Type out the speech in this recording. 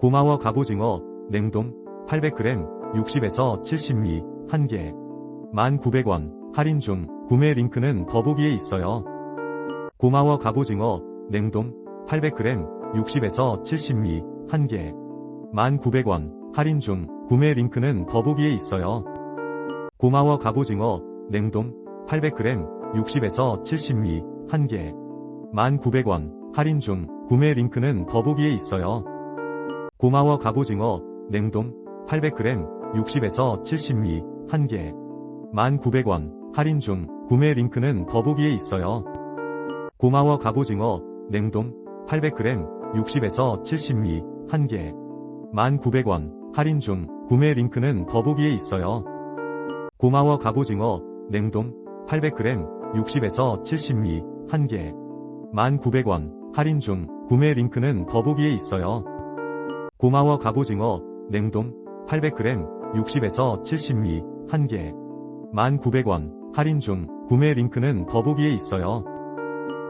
고마워 갑오징어, 냉동, 800g, 60에서 70미, 1개. 1,900원, 할인 중, 구매 링크는 더보기에 있어요. 고마워 갑오징어, 냉동, 800g, 60에서 70미, 1개. 1,900원, 할인 중, 구매 링크는 더보기에 있어요. 고마워 갑오징어, 냉동, 800g, 60에서 70미, 1개. 1,900원, 할인 중, 구매 링크는 더보기에 있어요. 고마워 갑오징어, 냉동, 800g, 60에서 70미, 1개. 1,900원, 할인 중, 구매 링크는 더보기에 있어요. 고마워 갑오징어, 냉동, 800g, 60에서 70미, 1개. 1,900원, 할인 중, 구매 링크는 더보기에 있어요. 고마워 갑오징어, 냉동, 800g, 60에서 70미, 1개. 1,900원, 할인 중, 구매 링크는 더보기에 있어요. 고마워 갑오징어, 냉동, 800g, 60에서 70미, 1개. 1,900원, 할인 중, 구매 링크는 더보기에 있어요.